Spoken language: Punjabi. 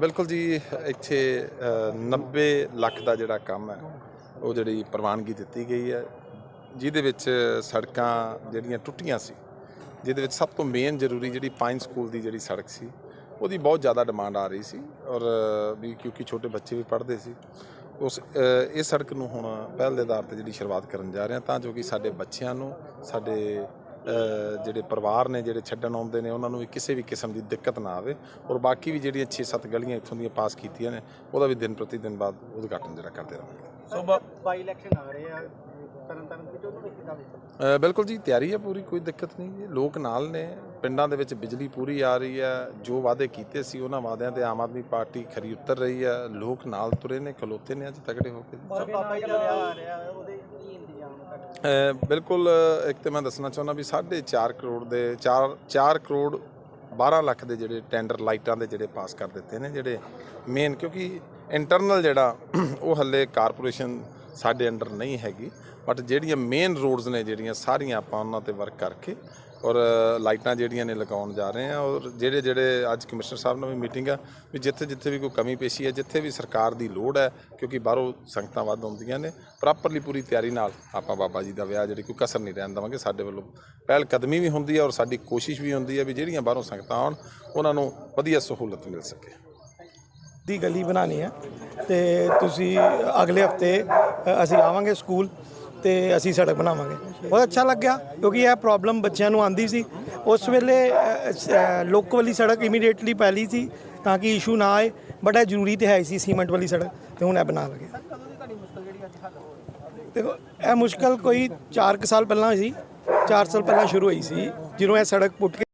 ਬਿਲਕੁਲ ਜੀ ਇੱਥੇ ਅ, 90 ਲੱਖ ਦਾ ਜਿਹੜਾ ਕੰਮ ਹੈ ਉਹ ਜਿਹੜੀ ਪ੍ਰਵਾਨਗੀ ਦਿੱਤੀ ਗਈ ਹੈ ਜਿਹਦੇ ਵਿੱਚ ਸੜਕਾਂ ਜਿਹੜੀਆਂ ਟੁੱਟੀਆਂ ਸੀ ਜਿਹਦੇ ਵਿੱਚ ਸਭ ਤੋਂ ਮੇਨ ਜ਼ਰੂਰੀ ਜਿਹੜੀ ਪਾਈਨ ਸਕੂਲ ਦੀ ਜਿਹੜੀ ਸੜਕ ਸੀ ਉਹਦੀ ਬਹੁਤ ਜ਼ਿਆਦਾ ਡਿਮਾਂਡ ਆ ਰਹੀ ਸੀ ਔਰ ਵੀ ਕਿਉਂਕਿ ਛੋਟੇ ਬੱਚੇ ਵੀ ਪੜ੍ਹਦੇ ਸੀ ਉਸ ਇਹ ਸੜਕ ਨੂੰ ਹੁਣ ਪਹਿਲ ਦੇ ਆਧਾਰ ਤੇ ਜਿਹੜੀ ਸ਼ੁਰੂਆਤ ਕਰਨ ਜਾ ਰਹੇ ਹਾਂ ਤਾਂ ਜੋ ਕਿ ਸਾਡੇ ਬੱਚਿਆਂ ਨੂੰ ਸਾਡੇ ਜਿਹੜੇ ਪਰਿਵਾਰ ਨੇ ਜਿਹੜੇ ਛੱਡਣ ਆਉਂਦੇ ਨੇ ਉਹਨਾਂ ਨੂੰ ਵੀ ਕਿਸੇ ਵੀ ਕਿਸਮ ਦੀ ਦਿੱਕਤ ਨਾ ਆਵੇ। ਔਰ ਬਾਕੀ ਵੀ ਜਿਹੜੀਆਂ 6-7 ਗਲੀਆਂ ਇੱਥੋਂ ਦੀਆਂ ਪਾਸ ਕੀਤੀਆਂ ਨੇ ਉਹਦਾ ਵੀ ਦਿਨ ਪ੍ਰਤੀ ਦਿਨ ਬਾਅਦ ਉਦਘਾਟਨ ਜਿਹੜਾ ਕਰਦੇ ਰਹਾਂਗੇ। ਸੋ ਬਾਈ ਇਲੈਕਸ਼ਨ ਆ ਰਹੇ ਆ। ਤਰਨ ਤਾਰਨ ਵਿੱਚ ਉਹਨੂੰ ਕਿੱਦਾਂ ਦੇਖਦੇ ਅ, ਬਿਲਕੁਲ ਜੀ ਤਿਆਰੀ ਹੈ ਪੂਰੀ ਕੋਈ ਦਿੱਕਤ ਨਹੀਂ ਜੀ। ਲੋਕ ਨਾਲ ਨੇ ਪਿੰਡਾਂ ਦੇ ਵਿੱਚ ਬਿਜਲੀ ਪੂਰੀ ਆ ਰਹੀ ਹੈ। ਜੋ ਵਾਅਦੇ ਕੀਤੇ ਸੀ ਉਹਨਾਂ ਵਾਅਦਿਆਂ ਤੇ ਆਮ ਆਦਮੀ ਪਾਰਟੀ ਖਰੀ ਉਤਰ ਰਹੀ ਹੈ। ਲੋਕ ਨਾਲ ਤੁਰੇ ਨੇ ਖਲੋਤੇ ਨੇ ਅੱਜ ਤਗੜੇ ਹੋ ਕੇ। ਬਿਲਕੁਲ ਇੱਕ ਤੇ ਮੈਂ ਦੱਸਣਾ ਚਾਹੁੰਦਾ ਵੀ 4.5 ਕਰੋੜ ਦੇ 4 4 ਕਰੋੜ 12 ਲੱਖ ਦੇ ਜਿਹੜੇ ਟੈਂਡਰ ਲਾਈਟਾਂ ਦੇ ਜਿਹੜੇ ਪਾਸ ਕਰ ਦਿੱਤੇ ਨੇ ਜਿਹੜੇ ਮੇਨ ਕਿਉਂਕਿ ਇੰਟਰਨਲ ਜਿਹੜਾ ਉਹ ਹੱਲੇ ਕਾਰਪੋਰੇਸ਼ਨ ਸਾਡੇ ਅੰਡਰ ਨਹੀਂ ਹੈਗੀ ਬਟ ਜਿਹੜੀਆਂ ਮੇਨ ਰੋਡਸ ਨੇ ਜਿਹੜੀਆਂ ਸਾਰੀਆਂ ਆਪਾਂ ਉਹਨਾਂ ਤੇ ਵਰਕ ਕਰਕੇ ਔਰ ਲਾਈਟਾਂ ਜਿਹੜੀਆਂ ਨੇ ਲਗਾਉਣ ਜਾ ਰਹੇ ਆ ਔਰ ਜਿਹੜੇ ਜਿਹੜੇ ਅੱਜ ਕਮਿਸ਼ਨਰ ਸਾਹਿਬ ਨਾਲ ਵੀ ਮੀਟਿੰਗ ਆ, ਵੀ ਜਿੱਥੇ ਜਿੱਥੇ ਵੀ ਕੋਈ ਕਮੀ ਪੇਸ਼ੀ ਹੈ, ਜਿੱਥੇ ਵੀ ਸਰਕਾਰ ਦੀ ਲੋੜ ਹੈ, ਕਿਉਂਕਿ ਬਾਹਰੋਂ ਸੰਗਤਾਂ ਵੱਧ ਆਉਂਦੀਆਂ ਨੇ ਪ੍ਰੋਪਰਲੀ ਪੂਰੀ ਤਿਆਰੀ ਨਾਲ ਆਪਾਂ ਬਾਬਾ ਜੀ ਦਾ ਵਿਆਹ ਜਿਹੜੀ ਕੋਈ ਕਸਰ ਨਹੀਂ ਰਹਿਣ ਦੇਵਾਂਗੇ, ਸਾਡੇ ਵੱਲੋਂ ਪਹਿਲ ਕਦਮੀ ਵੀ ਹੁੰਦੀ ਹੈ ਔਰ ਸਾਡੀ ਕੋਸ਼ਿਸ਼ ਵੀ ਹੁੰਦੀ ਹੈ ਵੀ ਜਿਹੜੀਆਂ ਬਾਹਰੋਂ ਸੰਗਤਾਂ ਆਉਣ, ਉਹਨਾਂ ਨੂੰ ਵਧੀਆ ਸਹੂਲਤ ਮਿਲ ਸਕੇ। ਦੀ ਗਲੀ ਬਣਾਉਣੀ ਹੈ ਤੇ ਤੁਸੀਂ ਅਗਲੇ ਹਫ਼ਤੇ ਅਸੀਂ ਆਵਾਂਗੇ ਸਕੂਲ ਤੇ ਅਸੀਂ ਸੜਕ ਬਣਾਵਾਂਗੇ। ਬਹੁਤ ਅੱਛਾ ਲੱਗਿਆ ਕਿਉਂਕਿ ਇਹ ਪ੍ਰੋਬਲਮ ਬੱਚਿਆਂ ਨੂੰ ਆਂਦੀ ਸੀ। ਉਸ ਵੇਲੇ ਲੋਕ ਵਾਲੀ ਸੜਕ ਇਮੀਡੀਏਟਲੀ ਪਹਿਲੀ ਸੀ ਤਾਂ ਕਿ ਇਸ਼ੂ ਨਾ ਆਏ ਬਟ ਇਹ ਜ਼ਰੂਰੀ ਤੇ ਹੈ ਸੀ ਸੀਮੈਂਟ ਵਾਲੀ ਸੜਕ ਤੇ ਹੁਣ ਇਹ ਬਣਾ ਲਗੇ। ਦੇਖੋ, ਇਹ ਮੁਸ਼ਕਲ ਕੋਈ 4 ਸਾਲ ਪਹਿਲਾਂ ਸੀ 4 ਸਾਲ ਪਹਿਲਾਂ ਸ਼ੁਰੂ ਹੋਈ ਸੀ, ਜਦੋਂ ਇਹ ਸੜਕ ਪੁੱਟ ਕੇ